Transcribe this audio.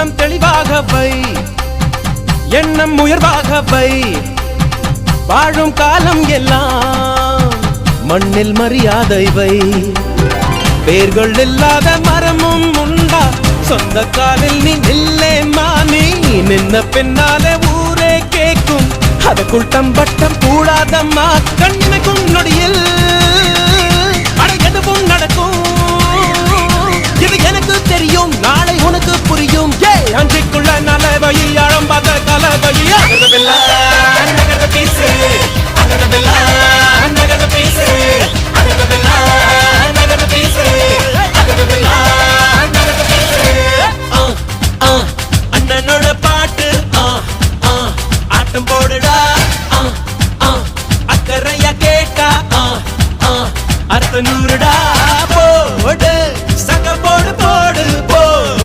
உள்ளம் தெளிவாக வை எண்ணம் உயர்வாக வை வாழும் காலம் எல்லாம் மண்ணில் மரியாதை வை வேர்கள் இல்லாத மரமும் உண்டா? சொந்த காலில் நீ நில்லே மானி நின்ன பின்னாலே ஊரே கேக்கும். அதற்குள் தம்பட்டம் கூடாதம்மா. கண்ணிமைக்கும் நொடியில் மட்டும் போடுடா. அக்கறையா கேட்டா. அர்த்த நூறுடா.